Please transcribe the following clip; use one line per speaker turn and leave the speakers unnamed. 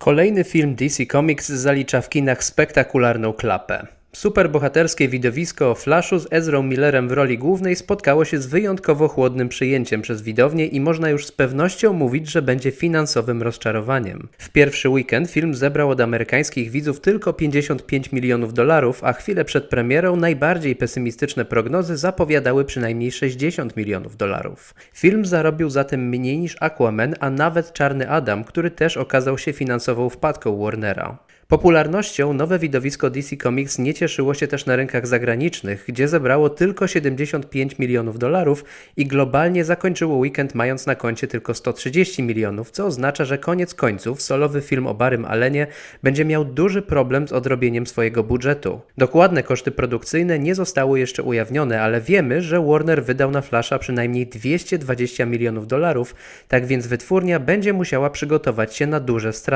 Kolejny film DC Comics zalicza w kinach spektakularną klapę. Superbohaterskie widowisko o Flashu z Ezrą Millerem w roli głównej spotkało się z wyjątkowo chłodnym przyjęciem przez widownię i można już z pewnością mówić, że będzie finansowym rozczarowaniem. W pierwszy weekend film zebrał od amerykańskich widzów tylko 55 milionów dolarów, a chwilę przed premierą najbardziej pesymistyczne prognozy zapowiadały przynajmniej 60 milionów dolarów. Film zarobił zatem mniej niż Aquaman, a nawet Czarny Adam, który też okazał się finansową wpadką Warnera. Popularnością nowe widowisko DC Comics nie cieszyło się też na rynkach zagranicznych, gdzie zebrało tylko 75 milionów dolarów i globalnie zakończyło weekend mając na koncie tylko 130 milionów, co oznacza, że koniec końców solowy film o Barym Allenie będzie miał duży problem z odrobieniem swojego budżetu. Dokładne koszty produkcyjne nie zostały jeszcze ujawnione, ale wiemy, że Warner wydał na Flasha przynajmniej 220 milionów dolarów, tak więc wytwórnia będzie musiała przygotować się na duże straty.